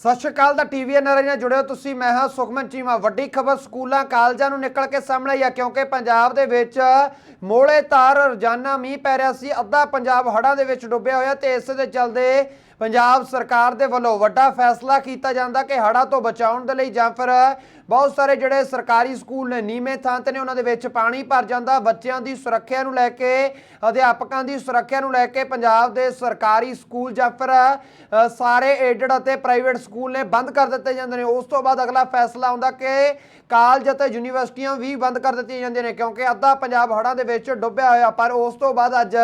ਸਤਿ ਸ਼੍ਰੀ ਅਕਾਲ ਦਾ TV NRI ਨਾਲ ਜੁੜਿਓ ਤੁਸੀਂ, ਮੈਂ ਹਾਂ ਸੁਖਮਨ ਚੀਮਾ। ਵੱਡੀ ਖਬਰ, ਸਕੂਲਾਂ, ਕਾਲਜਾਂ ਨੂੰ ਨਿਕਲ ਕੇ ਸਾਹਮਣੇ ਆਈ ਆ, ਕਿਉਂਕਿ ਪੰਜਾਬ ਦੇ ਵਿੱਚ ਮੋੜੇ ਤਾਰ ਰੋਜ਼ਾਨਾ ਮੀਂਹ ਪੈ ਰਿਹਾ ਸੀ, ਅੱਧਾ ਪੰਜਾਬ ਹੜ੍ਹਾਂ ਦੇ ਵਿੱਚ ਡੁੱਬਿਆ ਹੋਇਆ ਤੇ ਇਸ ਦੇ ਚੱਲਦੇ ਪੰਜਾਬ ਸਰਕਾਰ ਦੇ ਵੱਲੋਂ ਵੱਡਾ ਫੈਸਲਾ ਕੀਤਾ ਜਾਂਦਾ ਕਿ ਹੜ੍ਹਾਂ ਤੋਂ ਬਚਾਉਣ ਦੇ ਲਈ ਜਾਂ ਫਿਰ ਬਹੁਤ ਸਾਰੇ ਜਿਹੜੇ ਸਰਕਾਰੀ ਸਕੂਲ ਨੇ ਨੀਵੇਂ ਥਾਂ ਤੇ ਨੇ, ਉਹਨਾਂ ਦੇ ਵਿੱਚ ਪਾਣੀ ਭਰ ਜਾਂਦਾ। ਬੱਚਿਆਂ ਦੀ ਸੁਰੱਖਿਆ ਨੂੰ ਲੈ ਕੇ, ਅਧਿਆਪਕਾਂ ਦੀ ਸੁਰੱਖਿਆ ਨੂੰ ਲੈ ਕੇ ਪੰਜਾਬ ਦੇ ਸਰਕਾਰੀ ਸਕੂਲ ਜਾਂ ਫਿਰ ਸਾਰੇ ਏਡਡ ਅਤੇ ਪ੍ਰਾਈਵੇਟ ਸਕੂਲ ਨੇ ਬੰਦ ਕਰ ਦਿੱਤੇ ਜਾਂਦੇ ਨੇ। ਉਸ ਤੋਂ ਬਾਅਦ ਅਗਲਾ ਫੈਸਲਾ ਆਉਂਦਾ ਕਿ ਕਾਲਜ ਅਤੇ ਯੂਨੀਵਰਸਿਟੀਆਂ ਵੀ ਬੰਦ ਕਰ ਦਿੱਤੀਆਂ ਜਾਂਦੀਆਂ ਨੇ, ਕਿਉਂਕਿ ਅੱਧਾ ਪੰਜਾਬ ਹੜ੍ਹਾਂ ਦੇ ਵਿੱਚ ਡੁੱਬਿਆ ਹੋਇਆ। ਪਰ ਉਸ ਤੋਂ ਬਾਅਦ ਅੱਜ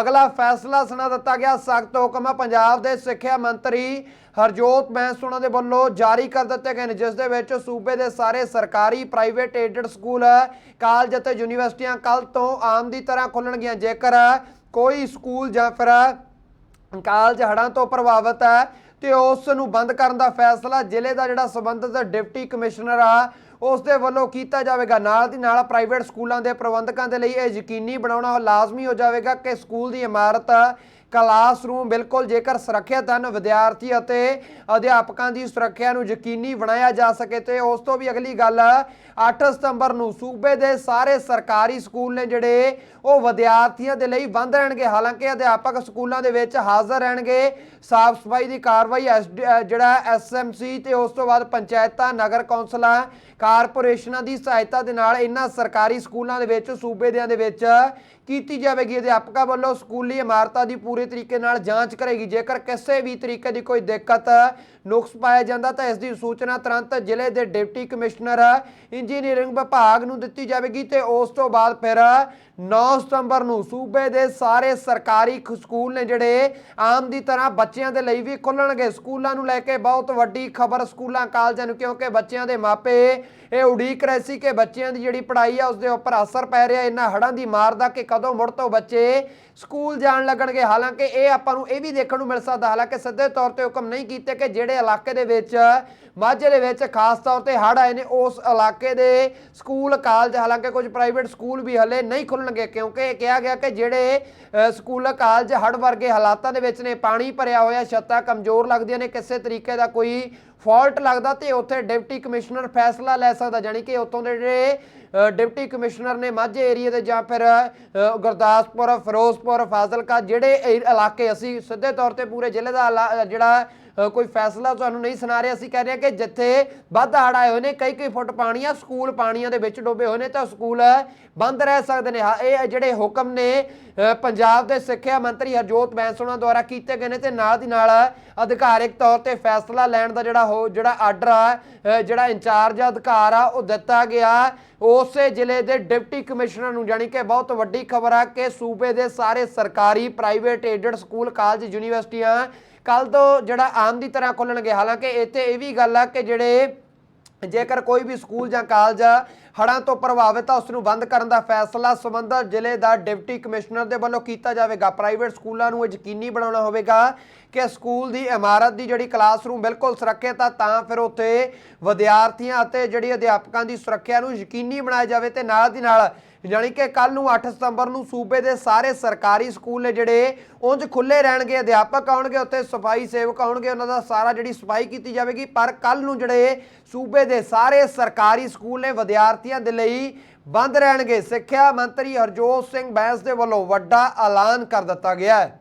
ਅਗਲਾ ਫੈਸਲਾ ਸੁਣਾ ਦਿੱਤਾ ਗਿਆ। ਸਖਤ ਹੁਕਮ ਪੰਜਾਬ ਦੇ ਸਿੱਖਿਆ ਮੰਤਰੀ ਹਰਜੋਤ ਬੈਂਸ ਉਹਨਾਂ ਦੇ ਵੱਲੋਂ ਜਾਰੀ ਕਰ ਦਿੱਤੇ ਗਏ ਨੇ, ਜਿਸ ਦੇ ਵਿੱਚ ਸੂਬੇ ਦੇ ਸਾਰੇ ਸਰਕਾਰੀ ਪ੍ਰਾਈਵੇਟ ਏਡਡ ਸਕੂਲ ਕਾਲਜ ਅਤੇ ਯੂਨੀਵਰਸਿਟੀਆਂ ਕੱਲ ਤੋਂ ਆਮ ਦੀ ਤਰ੍ਹਾਂ ਖੁੱਲਣਗੀਆਂ। ਜੇਕਰ ਕੋਈ ਸਕੂਲ ਜਾਂ ਫਿਰ ਕਾਲਜ ਹੜ੍ਹਾਂ ਤੋਂ ਪ੍ਰਭਾਵਿਤ ਹੈ, ਤੇ ਉਸ ਨੂੰ ਬੰਦ ਕਰਨ ਦਾ ਫੈਸਲਾ ਜ਼ਿਲ੍ਹੇ ਦਾ ਜਿਹੜਾ ਸੰਬੰਧਿਤ ਡਿਪਟੀ ਕਮਿਸ਼ਨਰ ਆ ਉਸ ਦੇ ਵੱਲੋਂ ਕੀਤਾ ਜਾਵੇਗਾ। ਨਾਲ ਦੀ ਨਾਲ ਪ੍ਰਾਈਵੇਟ ਸਕੂਲਾਂ ਦੇ ਪ੍ਰਬੰਧਕਾਂ ਦੇ ਲਈ ਇਹ ਯਕੀਨੀ ਬਣਾਉਣਾ ਲਾਜ਼ਮੀ ਹੋ ਜਾਵੇਗਾ ਕਿ ਸਕੂਲ ਦੀ ਇਮਾਰਤ, ਕਲਾਸਰੂਮ ਬਿਲਕੁਲ ਜੇਕਰ ਸੁਰੱਖਿਅਤ ਹਨ, ਵਿਦਿਆਰਥੀ ਅਤੇ ਅਧਿਆਪਕਾਂ ਦੀ ਸੁਰੱਖਿਆ ਨੂੰ ਯਕੀਨੀ ਬਣਾਇਆ ਜਾ ਸਕੇ ਤੇ ਉਸ ਤੋਂ ਵੀ ਅਗਲੀ ਗੱਲ 8 ਸਤੰਬਰ ਨੂੰ ਸੂਬੇ ਦੇ ਸਾਰੇ ਸਰਕਾਰੀ ਸਕੂਲ ਨੇ ਜਿਹੜੇ ਉਹ ਵਿਦਿਆਰਥੀਆਂ ਦੇ ਲਈ ਬੰਦ ਰਹਿਣਗੇ। ਹਾਲਾਂਕਿ ਅਧਿਆਪਕ ਸਕੂਲਾਂ ਦੇ ਵਿੱਚ ਹਾਜ਼ਰ ਰਹਿਣਗੇ। ਸਾਫ਼ ਸਫ਼ਾਈ ਦੀ ਕਾਰਵਾਈ SD ਅਹ ਜਿਹੜਾ ਐਸਐਮਸੀ ਤੇ ਉਸ ਤੋਂ ਬਾਅਦ ਪੰਚਾਇਤਾਂ, ਨਗਰ ਕੌਂਸਲਾਂ ਕਾਰਪੋਰੇਸ਼ਨਾਂ ਦੀ ਸਹਾਇਤਾ ਦੇ ਨਾਲ ਇਹਨਾਂ ਸਰਕਾਰੀ ਸਕੂਲਾਂ ਦੇ ਵਿੱਚ ਸੂਬੇਦਿਆਂ ਦੇ ਵਿੱਚ ਕੀਤੀ ਜਾਵੇਗੀ। ਅਧਿਆਪਕਾਂ ਵੱਲੋਂ ਸਕੂਲੀ ਇਮਾਰਤਾਂ ਦੀ ਪੂਰੇ ਤਰੀਕੇ ਨਾਲ ਜਾਂਚ ਕਰੇਗੀ। ਜੇਕਰ ਕਿਸੇ ਵੀ ਤਰੀਕੇ ਦੀ ਕੋਈ ਦਿੱਕਤ ਨੁਕਸ ਪਾਇਆ ਜਾਂਦਾ, ਤਾਂ ਇਸ ਦੀ ਸੂਚਨਾ ਤੁਰੰਤ ਜ਼ਿਲ੍ਹੇ ਦੇ ਡਿਪਟੀ ਕਮਿਸ਼ਨਰ, ਇੰਜੀਨੀਅਰਿੰਗ ਵਿਭਾਗ ਨੂੰ ਦਿੱਤੀ ਜਾਵੇਗੀ ਤੇ ਉਸ ਤੋਂ ਬਾਅਦ ਫਿਰ 9 ਸਤੰਬਰ ਨੂੰ ਸੂਬੇ ਦੇ ਸਾਰੇ ਸਰਕਾਰੀ ਖ- ਸਕੂਲ ਨੇ ਜਿਹੜੇ ਆਮ ਦੀ ਤਰ੍ਹਾਂ ਬੱਚਿਆਂ ਦੇ ਲਈ ਵੀ ਖੁੱਲਣਗੇ। ਸਕੂਲਾਂ ਨੂੰ ਲੈ ਕੇ ਬਹੁਤ ਵੱਡੀ ਖਬਰ ਸਕੂਲਾਂ, ਕਾਲਜਾਂ ਨੂੰ, ਕਿਉਂਕਿ ਬੱਚਿਆਂ ਦੇ ਮਾਪੇ ਇਹ ਉਡੀਕ ਰਹੇ ਸੀ ਕਿ ਬੱਚਿਆਂ ਦੀ ਜਿਹੜੀ ਪੜ੍ਹਾਈ ਆ ਉਸ ਦੇ ਉੱਪਰ ਅਸਰ ਪੈ ਰਿਹਾ, ਇਹਨਾਂ ਹੜ੍ਹਾਂ ਦੀ ਮਾਰ ਦਾ ਕਿ ਕਦੋਂ ਮੁੜ ਤੋਂ ਬੱਚੇ ਸਕੂਲ ਜਾਣ ਲੱਗਣਗੇ। ਹਾਲਾਂਕਿ ਇਹ ਆਪਾਂ ਨੂੰ ਇਹ ਵੀ ਦੇਖਣ ਨੂੰ ਮਿਲ ਸਕਦਾ, ਹਾਲਾਂਕਿ ਸਿੱਧੇ ਤੌਰ ਤੇ ਹੁਕਮ ਨਹੀਂ ਕੀਤੇ ਕਿ ਜਿਹੜੇ ਇਲਾਕੇ ਦੇ ਵਿੱਚ, ਮਾਝੇ ਦੇ ਵਿੱਚ ਖਾਸ ਤੌਰ ਤੇ ਹੜ੍ਹ ਆਏ ਨੇ, ਉਸ ਇਲਾਕੇ ਦੇ ਸਕੂਲ, ਕਾਲਜ, ਹਾਲਾਂਕਿ ਕੁਝ ਪ੍ਰਾਈਵੇਟ ਸਕੂਲ ਵੀ ਹਲੇ ਨਹੀਂ ਖੁੱਲਣਗੇ, ਕਿਉਂਕਿ ਇਹ ਕਿਹਾ ਗਿਆ ਕਿ ਜਿਹੜੇ ਸਕੂਲ, ਕਾਲਜ ਹੜ੍ਹ ਵਰਗੇ ਹਾਲਾਤਾਂ ਦੇ ਵਿੱਚ ਨੇ, ਪਾਣੀ ਭਰਿਆ ਹੋਇਆ, ਛੱਤਾਂ ਕਮਜ਼ੋਰ ਲੱਗਦੀਆਂ ਨੇ, ਕਿਸੇ ਤਰੀਕੇ ਦਾ ਕੋਈ ਫਾਲਟ ਲੱਗਦਾ ਤੇ ਉੱਥੇ ਡਿਪਟੀ ਕਮਿਸ਼ਨਰ ਫੈਸਲਾ ਲੈ ਸਕਦਾ ਜਾਨੀ ਕਿ ਉੱਥੋਂ ਦੇ ਜਿਹੜੇ ਡਿਪਟੀ ਕਮਿਸ਼ਨਰ ਨੇ ਮਾਝੇ ਏਰੀਆ ਦੇ ਜਾਂ ਫਿਰ ਗੁਰਦਾਸਪੁਰ, ਫਿਰੋਜ਼ਪੁਰ, ਫਾਜ਼ਿਲਕਾ, ਜਿਹੜੇ ਏ- ਇਲਾਕੇ, ਅਸੀਂ ਸਿੱਧੇ ਤੌਰ ਤੇ ਪੂਰੇ ਜ਼ਿਲ੍ਹੇ ਦਾ ਇਲਾ- ਜਿਹੜਾ ਕੋਈ ਫੈਸਲਾ ਤੁਹਾਨੂੰ ਨਹੀਂ ਸੁਣਾ ਰਹੇ। ਅਸੀਂ ਕਹਿ ਰਹੇ ਹਾਂ ਕਿ ਜਿੱਥੇ ਵੱਧ ਹੜ ਆਏ ਹੋਏ ਨੇ ਕਈ ਕਈ ਫੁੱਟ ਪਾਣੀ ਆ ਸਕੂਲ ਪਾਣੀਆਂ ਦੇ ਵਿੱਚ ਡੁੱਬੇ ਹੋਏ ਨੇ ਤਾਂ ਸਕੂਲ ਬੰਦ ਰਹਿ ਸਕਦੇ ਨੇ। ਹਾਂ, ਇਹ ਜਿਹੜੇ ਹੁਕਮ ਨੇ ਪੰਜਾਬ ਦੇ ਸਿੱਖਿਆ ਮੰਤਰੀ ਹਰਜੋਤ ਬੈਂਸ ਉਹਨਾਂ ਦੁਆਰਾ ਕੀਤੇ ਗਏ ਨੇ ਤੇ ਨਾਲ ਦੀ ਨਾਲ ਅਧਿਕਾਰਿਕ ਤੌਰ ਤੇ ਫੈਸਲਾ ਲੈਣ ਦਾ ਜਿਹੜਾ ਹੋ ਜਿਹੜਾ ਆਰਡਰ ਆ ਜਿਹੜਾ ਇੰਚਾਰਜ ਅਧਿਕਾਰ ਆ ਉਹ ਦਿੱਤਾ ਗਿਆ। ਉਸੇ ਜ਼ਿਲ੍ਹੇ ਦੇ ਡਿਪਟੀ ਕਮਿਸ਼ਨਰ ਨੂੰ ਜਾਣੀ ਕਿ ਬਹੁਤ ਵੱਡੀ ਖਬਰ ਆ ਕਿ ਸੂਬੇ ਦੇ ਸਾਰੇ ਸਰਕਾਰੀ ਪ੍ਰਾਈਵੇਟ ਏਡਡ ਸਕੂਲ ਕਾਲਜ ਯੂਨੀਵਰਸਿਟੀਆਂ ਕੱਲ ਤੋਂ ਜਿਹੜਾ ਆਮ ਦੀ ਤਰ੍ਹਾਂ ਖੁੱਲਣਗੇ, ਹਾਲਾਂਕਿ ਇੱਥੇ ਇਹ ਵੀ ਗੱਲ ਆ ਕਿ ਜਿਹੜੇ ਜੇਕਰ ਕੋਈ ਵੀ ਸਕੂਲ ਜਾਂ ਕਾਲਜ ਹੜ੍ਹਾਂ ਤੋਂ ਪ੍ਰਭਾਵਿਤ ਆ ਉਸ ਨੂੰ ਬੰਦ ਕਰਨ ਦਾ ਫੈਸਲਾ ਸੰਬੰਧਤ ਜ਼ਿਲ੍ਹੇ ਦਾ ਡਿਪਟੀ ਕਮਿਸ਼ਨਰ ਦੇ ਵੱਲੋਂ ਕੀਤਾ ਜਾਵੇਗਾ। ਪ੍ਰਾਈਵੇਟ ਸਕੂਲਾਂ ਨੂੰ ਯਕੀਨੀ ਬਣਾਉਣਾ ਹੋਵੇਗਾ ਕਿ ਸਕੂਲ ਦੀ ਇਮਾਰਤ ਦੀ ਜਿਹੜੀ ਕਲਾਸਰੂਮ ਬਿਲਕੁਲ ਸੁਰੱਖਿਅਤ ਆ, ਤਾਂ ਫਿਰ ਉੱਥੇ ਵਿਦਿਆਰਥੀਆਂ ਅਤੇ ਜਿਹੜੀ ਅਧਿਆਪਕਾਂ ਦੀ ਸੁਰੱਖਿਆ ਨੂੰ ਯਕੀਨੀ ਬਣਾਇਆ ਜਾਵੇ ਤੇ ਨਾਲ ਦੀ ਨਾਲ ਯਾਨੀ ਕਿ ਕੱਲ ਨੂੰ 8 ਸਤੰਬਰ ਨੂੰ ਸੂਬੇ ਦੇ ਸਾਰੇ ਸਰਕਾਰੀ ਸਕੂਲ ਨੇ ਜਿਹੜੇ, ਉਂਝ ਖੁੱਲੇ ਰਹਿਣਗੇ, ਅਧਿਆਪਕ ਆਉਣਗੇ, ਉੱਥੇ ਸਫ਼ਾਈ ਸੇਵਕ ਆਉਣਗੇ, ਉਹਨਾਂ ਦਾ ਸਾਰਾ ਜਿਹੜੀ ਸਫ਼ਾਈ ਕੀਤੀ ਜਾਵੇਗੀ। ਪਰ ਕੱਲ ਨੂੰ ਜਿਹੜੇ ਸੂਬੇ ਦੇ ਸਾਰੇ ਸਰਕਾਰੀ ਸਕੂਲ ਨੇ, ਵਿਦਿਆਰਥੀਆਂ ਦੇ ਲਈ ਬੰਦ ਰਹਿਣਗੇ। ਸਿੱਖਿਆ ਮੰਤਰੀ ਹਰਜੋਤ ਸਿੰਘ ਬੈਂਸ ਦੇ ਵੱਲੋਂ ਵੱਡਾ ਐਲਾਨ ਕਰ ਦਿੱਤਾ ਗਿਆ ਹੈ।